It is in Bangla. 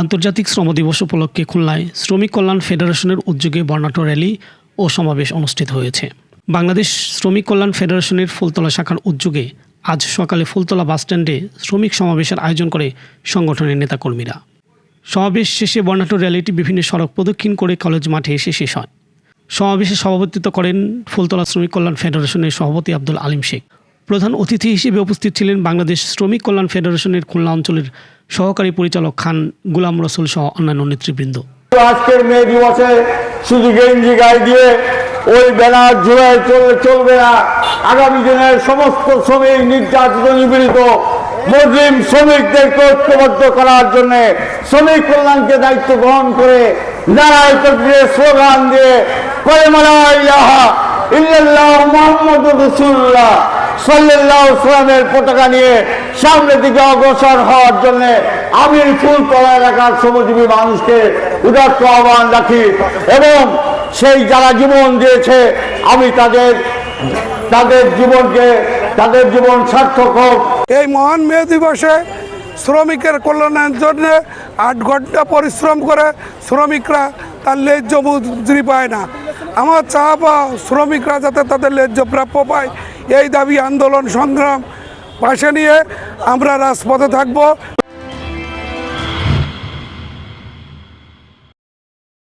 আন্তর্জাতিক শ্রম দিবস উপলক্ষে খুলনায় শ্রমিক কল্যাণ ফেডারেশনের উদ্যোগে বর্ণাঢ্য র্যালি ও সমাবেশ অনুষ্ঠিত হয়েছে। বাংলাদেশ শ্রমিক কল্যাণ ফেডারেশনের ফুলতলা শাখার উদ্যোগে আজ সকালে ফুলতলা বাসস্ট্যান্ডে শ্রমিক সমাবেশের আয়োজন করে সংগঠনের নেতাকর্মীরা। সমাবেশ শেষে বর্ণাঢ্য র্যালিটি বিভিন্ন সড়ক প্রদক্ষিণ করে কলেজ মাঠে এসে শেষ হয়। সমাবেশে সভাপতিত্ব করেন ফুলতলা শ্রমিক কল্যাণ ফেডারেশনের সভাপতি আব্দুল আলিম শেখ। প্রধান অতিথি হিসেবে উপস্থিত ছিলেন বাংলাদেশ শ্রমিক কল্যাণ ফেডারেশনের খুলনা অঞ্চলের সহকারী পরিচালক খান গুলাম রসুল সহ অন্যান্য নেতৃবৃন্দ। আজকের মে দিবসে শুধু গেঞ্জি গায়ে দিয়ে ওই ব্যানার জোড়ায় চললে চলবে না। আগামী দিনের সমস্ত শ্রমিক নির্যাতিত, নিপীড়িত, মুসলিম শ্রমিকদেরকে ঐক্যবদ্ধ করার জন্য শ্রমিক কল্যাণকে দায়িত্ব গ্রহণ করে নারায় তকবীরে স্লোগান দিয়ে করে ইল্লাল্লাহ মুহাম্মদুর রাসূলুল্লাহ। সাল্লাল্লাহু সাল্লামের পতাকা নিয়ে সামনের দিকে অগ্রসর হওয়ার জন্য আমি ফুলতলা এলাকার শ্রমজীবী মানুষকে উদাত্ত আহ্বান রাখি এবং সেই যারা জীবন দিয়েছে, আমি তাদের তাদের জীবনকে, তাদের জীবন সার্থক হোক। এই মহান মে দিবসে শ্রমিকের কল্যাণের জন্য আট ঘণ্টা পরিশ্রম করে শ্রমিকরা তার ন্যায্য মজুরি পায় না। আমার চাপা শ্রমিকরা যাতে তাদের ন্যায্য প্রাপ্য পায় এই দাবি আন্দোলন সংগ্রাম পাশে নিয়ে আমরা রাজপথে থাকব।